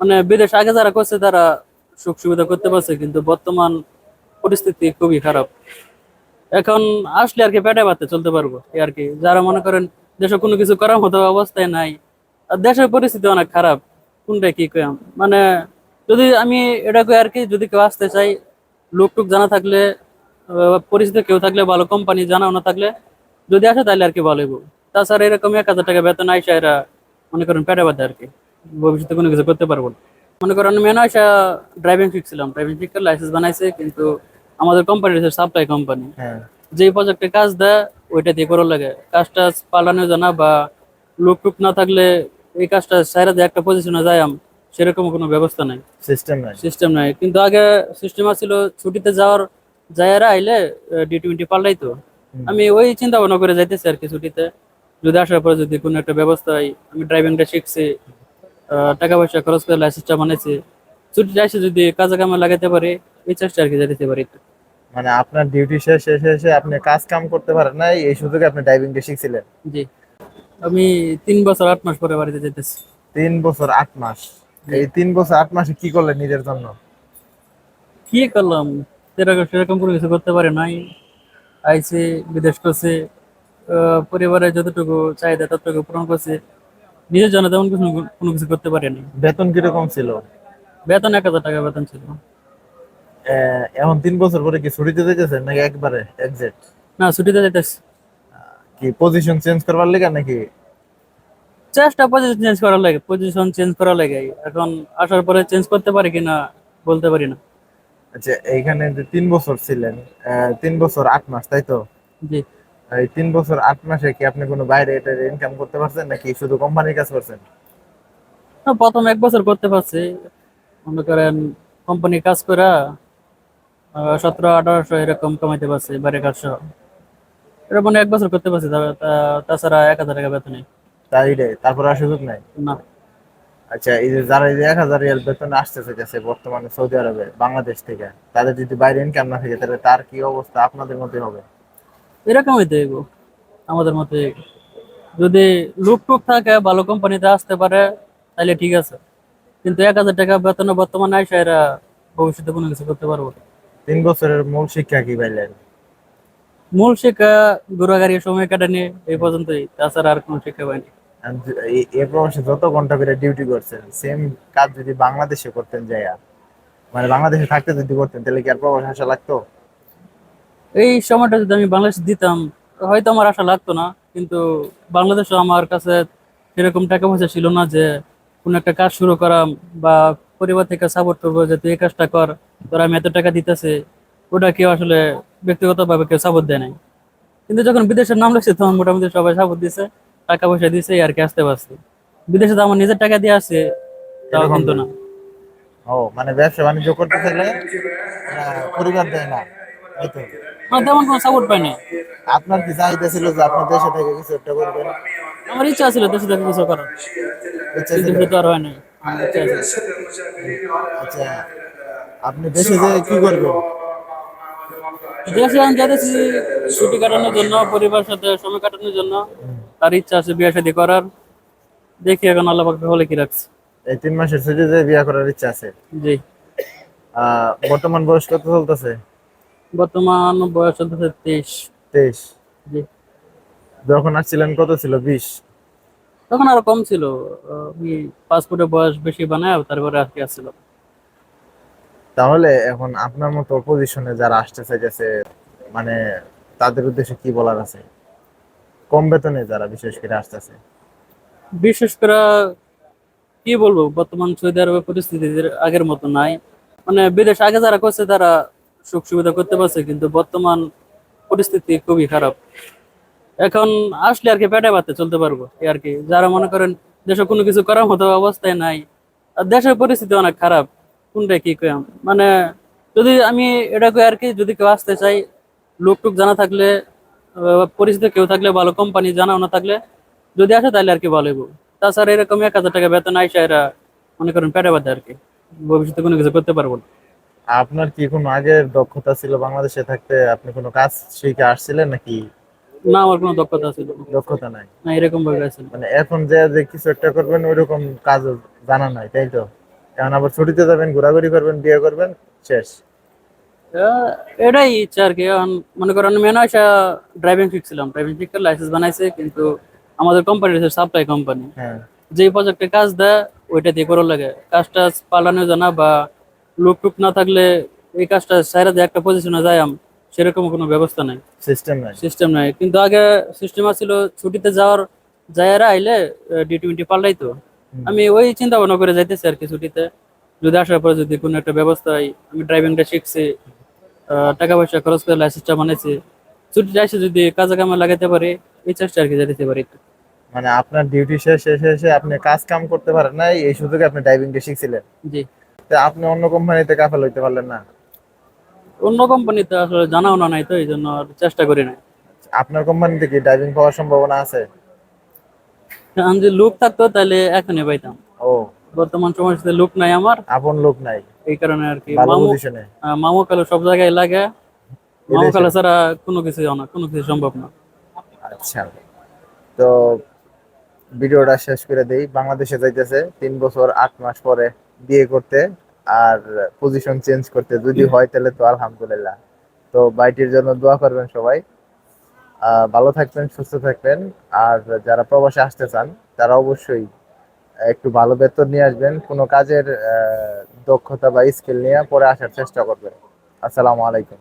মানে বিদেশ, আগে যারা করছে তারা সুখ সুবিধা করতে পারছে, কিন্তু বর্তমান পরিস্থিতি খুবই খারাপ। এখন আসলে আর কি পেটে ভাতে চলতে পারব আর কি। যারা মনে করেন দেশে কোনো কিছু করার মতো অবস্থায় নাই, আর দেশের পরিস্থিতি অনেক খারাপ, কোনটা কি কয়াম মানে যদি আমি এটা কই আর কি, যদি কেউ আসতে চাই লোক টুক জানা থাকলে পরিচিত কেউ থাকলে, ভালো কোম্পানি জানাও না থাকলে, যদি আসে তাহলে আর কি ভালো। তাছাড়া এরকম এক হাজার টাকা বেতন আইসা এরা মনে করেন পেটে বাদে আর কি। ভবিষ্যতে কোনো কিছু করতে পারব না। মনে করেন মেন আইসা ড্রাইভিং শিখছিলাম ড্রাইভিং শিখতে লাইসেন্স বানাইছে কিন্তু আমাদের কোম্পানি হচ্ছে সাপ্লাই কোম্পানি যে প্রজেক্টে কাজ দেয় ওইটা দিয়ে করার লাগে। কাজটা পালানো জানা বা লোক টুক না থাকলে এই কাজটা সাইরা দিয়ে একটা পজিশনে যাই আম সেরকম কোনো ব্যবস্থা নাই। সিস্টেম নাই। সিস্টেম নাই। কিন্তু আগে সিস্টেম আছিল ছুটিতে যাওয়ার যাইয়ারা আইলে ডি টোয়েন্টি পাল্টাইতো। আমি ওই চিন্তা ভাবনা করে যাইতেছি আর কি ছুটিতে। যদি আসার পরে যদি কোনো একটা ব্যবস্থা হয় আমি ড্রাইভিংটা শিখছি। টাকা পয়সা খরচ করে লাইসেন্সটা বানাইছি। ছুটিতে এসে যদি কাজে কামে লাগাতে পারি এই চেষ্টা আর কি যাইতে পারি। মানে আপনার ডিউটি শেষ শেষে এসে আপনি কাজ কাম করতে পারেন নাই এই সুযোগে আপনি ড্রাইভিংটা শিখছিলেন। জি। আমি তিন বছর আট মাস পরে বাড়িতে যেতেছি। তিন বছর আট মাস। এই তিন বছর আট মাসে কি করলেন নিজের জন্য? কি করলাম? সেরকম সেরকম কোনো কিছু করতে পারে নাই। আইসি বিদেশ করছে পরিবারের যতটুকু চাহিদা ততটুকু পূরণ করছে। নিজের জন্য তেমন কিছু কোনো কিছু করতে পারেনি। বেতন কীরকম ছিল? বেতন এক হাজার টাকা বেতন ছিল। এখন তিন বছর পরে কি ছুটিতে যেতেছেন নাকি একবারে এক্সাক্ট না ছুটিতে যেতেছি কি পজিশন চেঞ্জ করবার লেগে নাকি? চেষ্টা পজিশন চেঞ্জ করার লাগে পজিশন চেঞ্জ করার লাগে। এখন আসার পরে চেঞ্জ করতে পারি কিনা বলতে পারি না। আচ্ছা এইখানে যে তিন বছর ছিলেন তিন বছর আট মাস তাই তো? জি। এই তিন বছর আট মাসে কি আপনি কোনো বাইরে এটা ইনকাম করতে পারছেন নাকি শুধু কোম্পানির কাজ করছেন? প্রথম এক বছর করতে পারছি। মনে করেন কোম্পানি কাজ করে সতেরো আঠারোশো এরকম কামাইতে পারছি বাইরে কাজ সহ। এটা মানে এক বছর করতে পারছি তাছাড়া এক হাজার টাকা বেতনে তাই রে তারপরে আর সুযোগ নাই? না। আচ্ছা এই যে যারা এই যে এক হাজার রিয়াল বেতন আসতেছে গেছে বর্তমানে সৌদি আরবে বাংলাদেশ থেকে তাদের যদি বাইরে ইনকাম না থাকে তাহলে তার কি অবস্থা? আপনাদের মধ্যে হবে? এরকমই তো এগো আমাদের মতে। যদি লুক টুক থাকে ভালো কোম্পানিতে আসতে পারে তাহলে ঠিক আছে। কিন্তু এক হাজার টাকা বেতনে বর্তমানে আইসা এরা ভবিষ্যতে কোনো কিছু করতে পারব তিন বছরের মূল শিক্ষা কি পাইলেন মূল শিক্ষা ঘোরাঘাড়ি সময় কাটানি এই পর্যন্তই। তাছাড়া আর কোনো শিক্ষা পাইনি। এ প্রবাসে যত ঘণ্টা করে ডিউটি করছেন সেম কাজ যদি বাংলাদেশে করতেন যাইয়া মানে বাংলাদেশে থাকতে যদি করতেন তাহলে কি আর প্রবাস আসা লাগতো? এই সময়টা যদি আমি বাংলাদেশ দিতাম, হয়তো আমার আশা লাগতো না, কিন্তু বাংলাদেশও আমার কাছে সেরকম টাকা পয়সা ছিল না যে কোনো একটা কাজ শুরু করা বা পরিবার থেকে সাপোর্ট করব যে তুই এই কাজটা কর, তোর আমি এত টাকা দিতেছে, ওটা কেউ আসলে ব্যক্তিগতভাবে কেউ সাপোর্ট দেয় নাই। কিন্তু যখন বিদেশের নাম লিখছে, তখন মোটামুটি সবাই সাপোর্ট দিছে, টাকা পয়সা দিছে আর কি আসতে পারছে। বিদেশে তো আমার নিজের টাকা দিয়ে আসছে, তাও কিন্তু না। ও মানে ব্যবসা বাণিজ্য করতে চাইলে পরিবার দেয় না আমার তেমন কোনো সাপোর্ট পাইনি আপনার কি চাহিদা ছিল যে আপনি দেশে থেকে কিছু একটা করবেন? আমার ইচ্ছা ছিল দেশে থেকে কিছু করার। ইচ্ছা ছিল? কিন্তু আর হয় আছে আচ্ছা আপনি দেশে যে কি করবেন? দেশে আমি ছুটি কাটানোর জন্য পরিবারের সাথে সময় কাটানোর জন্য তার ইচ্ছা আছে বিয়ে শাদী করার। দেখি এখন আল্লাহ পাক হলে কি রাখছে। এই তিন মাসের ছুটিতে বিয়ে করার ইচ্ছা আছে? জি। আহ, বর্তমান বয়স কত চলতেছে? বর্তমান বয়স চলতেছে তেইশ। তেইশ। জি। যখন আসছিলেন কত ছিল? বিশ? তখন আরও কম ছিল। আমি পাসপোর্টের বয়স বেশি বানায় তারপরে আর কি আসছিল। তাহলে এখন আপনার মতো পজিশনে যারা আসতে চাইতেছে মানে তাদের উদ্দেশ্যে কি বলার আছে? কম বেতনে যারা বিশেষ করে আসতেছে। বিশেষ করে কি বলব বর্তমান সৌদি আরবের পরিস্থিতি আগের মতো নাই। মানে বিদেশ আগে যারা করছে তারা সুখ সুবিধা করতে পারছে, কিন্তু বর্তমান পরিস্থিতি খুবই খারাপ। এখন আসলে আর কি পেটে ভাতে চলতে পারব আর কি। যারা মনে করেন দেশে কোনো কিছু করার মতো অবস্থায় নাই, আর দেশের পরিস্থিতি অনেক খারাপ, কোনটা কি কয়াম মানে যদি আমি এটা আর কি যদি কেউ আসতে চাই লোক টুক জানা থাকলে পরিচিত কেউ থাকলে, ভালো কোম্পানি জানা না থাকলে, যদি আসে তাহলে আর কি ভালো হইবো। তাছাড়া এরকম এক হাজার টাকা বেতন আইসা এরা মনে করেন পেটে বাদে আর কি। ভবিষ্যতে কোনো কিছু করতে পারব না। আপনার কি কোনো আগের দক্ষতা ছিল বাংলাদেশে থাকতে? আপনি কোনো কাজ শিখে আসছিলেন নাকি? না আমার কোনো দক্ষতা ছিল দক্ষতা নাই। না এরকম ভাবে আছে মানে এখন যে যে কিছু একটা করবেন ওইরকম কাজ জানা নাই তাই তো? কারণ আবার ছুটিতে যাবেন ঘোরাঘুরি করবেন বিয়ে করবেন শেষ। এটাই ইচ্ছা আর কি। এখন মনে করেন মেন আসা ড্রাইভিং শিখছিলাম। ড্রাইভিং শিখতে লাইসেন্স বানাইছে কিন্তু আমাদের কোম্পানি হচ্ছে সাপ্লাই কোম্পানি হ্যাঁ। যে প্রজেক্টে কাজ দেয় ওইটা দিয়ে করা লাগে। কাজটা পালানো জানা বা লোক টুক না থাকলে এই কাজটা সাইরা দিয়ে একটা পজিশনে যাই আম সেরকম কোনো ব্যবস্থা নাই। সিস্টেম নাই। সিস্টেম নাই। কিন্তু আগে সিস্টেম ছিল ছুটিতে যাওয়ার যায়ারা আইলে ডি টোয়েন্টি পাল্টাইতো। আমি ওই চিন্তা ভাবনা করে যাইতেছি আর কি ছুটিতে। যদি আসার পরে যদি কোনো একটা ব্যবস্থা হয় আমি ড্রাইভিংটা শিখছি টাকা পয়সা খরচ করে লাইসেন্সটা বানাইছি। ছুটিতে এসে যদি কাজে কামে লাগাইতে পারি এই চেষ্টা আর কি যাইতে পারি মানে আপনার ডিউটি শেষ শেষে এসে আপনি কাজ কাম করতে পারেন না এই সুযোগে আপনি ড্রাইভিংটা শিখছিলেন। জি। আপনি অন্য কোম্পানিতে কাফেল হইতে পারলেন না? অন্য কোম্পানিতে আসলে জানাও না নাই তো এই জন্য চেষ্টা করি না আপনার কোম্পানিতে কি ড্রাইভিং পাওয়ার সম্ভাবনা আছে? এখন যদি লোক থাকতো তাহলে এখনই পাইতাম। ও। বর্তমান সময় সাথে লোক নাই আমার। আপন লোক নাই। এই কারণে আর কি মামু মামু কালো সব জায়গায় লাগে। মামু কালো ছাড়া কোনো কিছু না কোনো কিছু সম্ভব না। আচ্ছা। তো ভিডিওটা শেষ করে দেই। বাংলাদেশে যাইতেছে তিন বছর আট মাস পরে। বিয়ে করতে আর পজিশন চেঞ্জ করতে। যদি হয় তাহলে তো আলহামদুলিল্লাহ। তো বাইটির জন্য দোয়া করবেন সবাই। ভালো থাকবেন, সুস্থ থাকবেন। আর যারা প্রবাসে আসতে চান, তারা অবশ্যই একটু ভালো বেতন নিয়ে আসবেন। কোনো কাজের দক্ষতা বা স্কিল নিয়ে পরে আসার চেষ্টা করবেন। আসসালামু আলাইকুম।